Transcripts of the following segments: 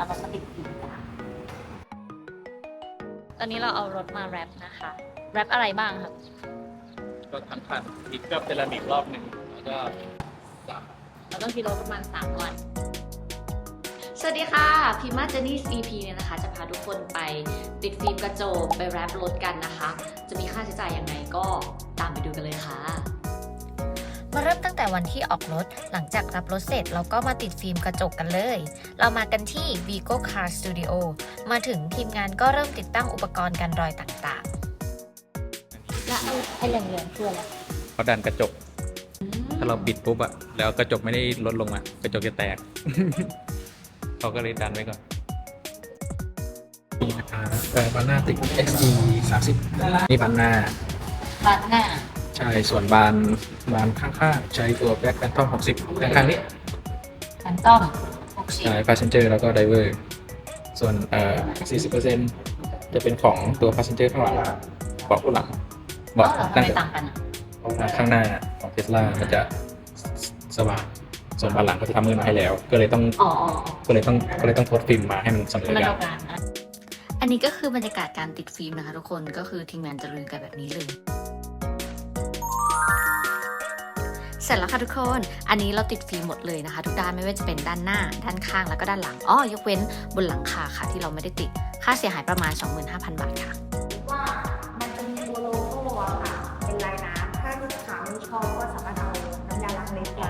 เอารถมาติดฟิล์มจ้ะตอนนี้เราเอารถมาแรปนะคะ แรปอะไรบ้างครับก็ทั้งคันอีกก็เซรามิกรอบหนึ่งแล้วก็สามเราต้องกิโลประมาณ3วัน สวัสดีค่ะ พิมมาเจนี่ EP เนี่ยนะคะ จะพาทุกคนไปติดฟิล์มกระจกไปแรปรถกันนะคะ จะมีค่าใช้จ่ายยังไงก็ตามไปดูกันเลยค่ะ มาเริ่มตั้งแต่วันที่ออกรถ หลังจากรับรถเสร็จเราก็มาติดฟิล์มกระจกกันเลย เรามากันที่ Vigo Car Studio มาถึงทีมงานก็เริ่มติดตั้งอุปกรณ์กันรอยต่างแล้วไอ้เหลืองๆคืออะไรเขาดันกระจก ถ้าเราปิดปุ๊บอะแล้วกระจกไม่ได้ลดลงอะกระจกจะแตก เขาก็เลยดันไว้ก่อนมีนะคะแต่บานหน้าติด XE 30นี่บานหน้าบานหน้า ใช่ ส่วนบานบานข้างๆ ใช้ตัว Black Phantom 60 ข้างๆนี้แฟนต้อมใช้ Passenger แล้วก็ Driver ส่วนเอ่อ40%จะเป็นของตัว Passenger ข้างหลังเบาะผู้หลัง60อ๋อเบาะเหรอทำนั่งไมต่างกันอะข้างหน้าของ Tesla มันจะสว่างส่วนบานหลังเขาจะทำมือมาให้แล้ว ก็เลยต้องอ๋ออ๋ออ๋อก็เลยต้องก็เลยต้องทดฟิล์มมาให้มันเสมอมันกัเท่านกันนะๆอันนี้ก็คือบรรยากาศการติดฟิล์มนะคะทุกคนก็คือทีมงานจะลุยกันแบบนี้เลย ร็จแล้วค่ะทุกคน อันนี้เราติดฟิล์มหมดเลยนะคะ ทุกด้านไม่ว่าจะเป็นด้านหน้า ด้านข้างแล้วก็ด้านหลังอ้อยกเว้นบนหลังคาค่ะที่เราไม่ได้ติด ค่าเสียหายประมาณ 25,000 บาทค่ะ ว่ามันจะมีตัวโลโก้อะค่ะ เป็นลายน้ำถ้าลูกค้าไม่ชอบก็สามารถเอาน้ำยาล้างเล็บ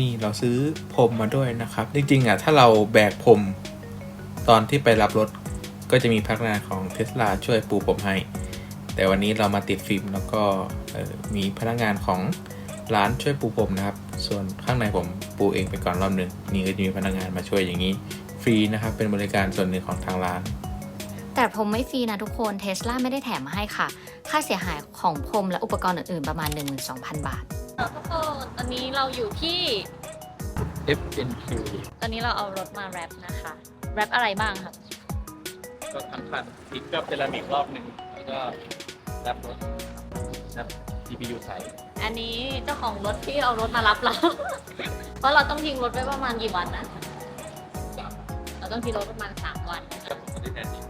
นี่เราซื้อพรมมาด้วยนะครับ จริงๆอะถ้าเราแบกพรมตอนที่ไปรับรถก็จะมีพนักงานของเท sla ช่วยปูพรมให้ แต่วันนี้เรามาติดฟิล์มแล้วก็เอ่อมีพนักงานของร้านช่วยปูพรมนะครับ ส่วนข้างในผมปูเองไปก่อนรอบหนึ่งนี่ก็จะมีพนักงานมาช่วยอย่างนี้ฟรีนะครับเป็นบริการส่วนหนึ่งของทางร้าน แต่พรมไม่ฟรีนะทุกคนเทสลาไม่ได้แถมมาให้ค่ะ ค่าเสียหายของพรมและอุปกรณ์อื่นๆประมาณ 12,000 บาททุกคนตอนนี้เราอยู่ที่ FNQ ตอนนี้เราเอารถมาแรปนะคะ แรปอะไรบ้างครับก็ทั้งคันอีกก็เซรามิกรอบหนึ่งแล้วก็แรปรถแรป GPU ใสอันนี้เจ้าของรถที่เอารถมารับเรา เพราะเราต้องทิ้งรถไว้ประมาณกี่วันนะ สามเราต้องทิ้งรถประมาณ3วันจะผมไม่ได้แทนจริง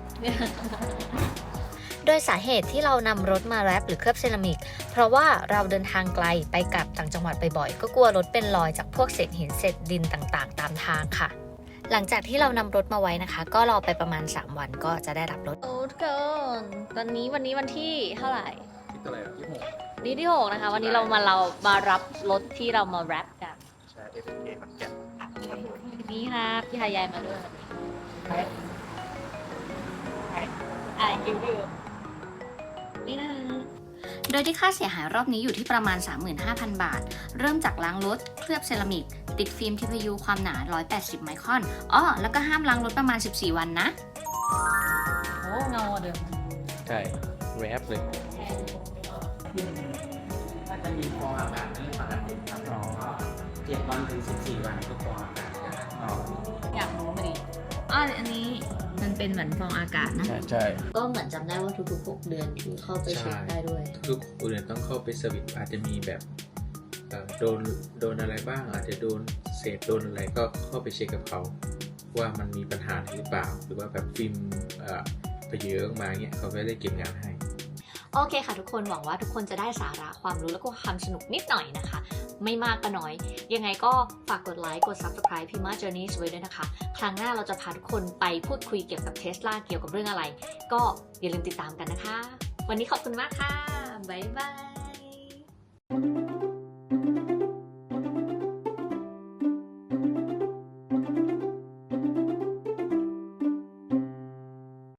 โดยสาเหตุที่เรานำรถมาแรปหรือเคลือบเซรามิก เพราะว่าเราเดินทางไกลไปกลับต่างจังหวัดบ่อยๆ ก็กลัวรถเป็นรอยจากพวกเศษหินเศษดินต่างๆ ตามทางค่ะ หลังจากที่เรานำรถมาไว้นะคะ ก็รอไปประมาณ 3 วันก็จะได้รับรถโอ้ทุกคนตอนนี้วันนี้วันที่เท่าไหร่คิดอะไรอะที่หกนี่ที่6นะคะ วันนี้เรามาเรามารับรถที่เรามาแรปกันใช่ FNK มันแก่นนี่ครับพี่หายายมาด้วยอ่าคิว อยู่นี่นะโดยที่ค่าเสียหายรอบนี้อยู่ที่ประมาณ 35,000 บาท เริ่มจากล้างรถ เคลือบเซรามิก ติดฟิล์ม TPU ความหนา 180 ไมครอนอ้อแล้วก็ห้ามล้างรถประมาณ 14 วันนะ โอ้เงาเดิมใช่แรปเลยถ้าจะมีฟองอากาศไม่ปกติครับเจ็ดวันถึงสิบสี่วันก็ฟองอากาศจะออกอยากรู้มาดิอ่าอันนี้มัน เป็นเหมือนฟองอากาศนะ ใช่ใช่ก็เหมือนจำได้ว่าทุกๆ 6 เดือนที่เข้าไปเช็คได้ด้วย ทุกคนเนี่ยต้องเข้าไปสวิตช์อาจจะมีแบบเอ่อโดนโดนอะไรบ้าง อาจจะโดนเศษโดนอะไรก็เข้าไปเช็คกับเขาว่ามันมีปัญหาหรือเปล่า หรือว่าแบบฟิล์มเอ่อไปเยอะมาเงี้ยเขาไม่ได้เก็บงานให้ โอเคค่ะทุกคนหวังว่าทุกคนจะได้สาระความรู้แล้วก็ความสนุกนิดหน่อยนะคะ ไม่มากก็น้อย ยังไงก็ฝากกดไลค์กด Subscribe พิมา Journey ไว้ด้วยนะคะ ครั้งหน้าเราจะพาทุกคนไปพูดคุยเกี่ยวกับเทสลาเกี่ยวกับเรื่องอะไร ก็อย่าลืมติดตามกันนะคะ วันนี้ขอบคุณมากค่ะบ๊ายบาย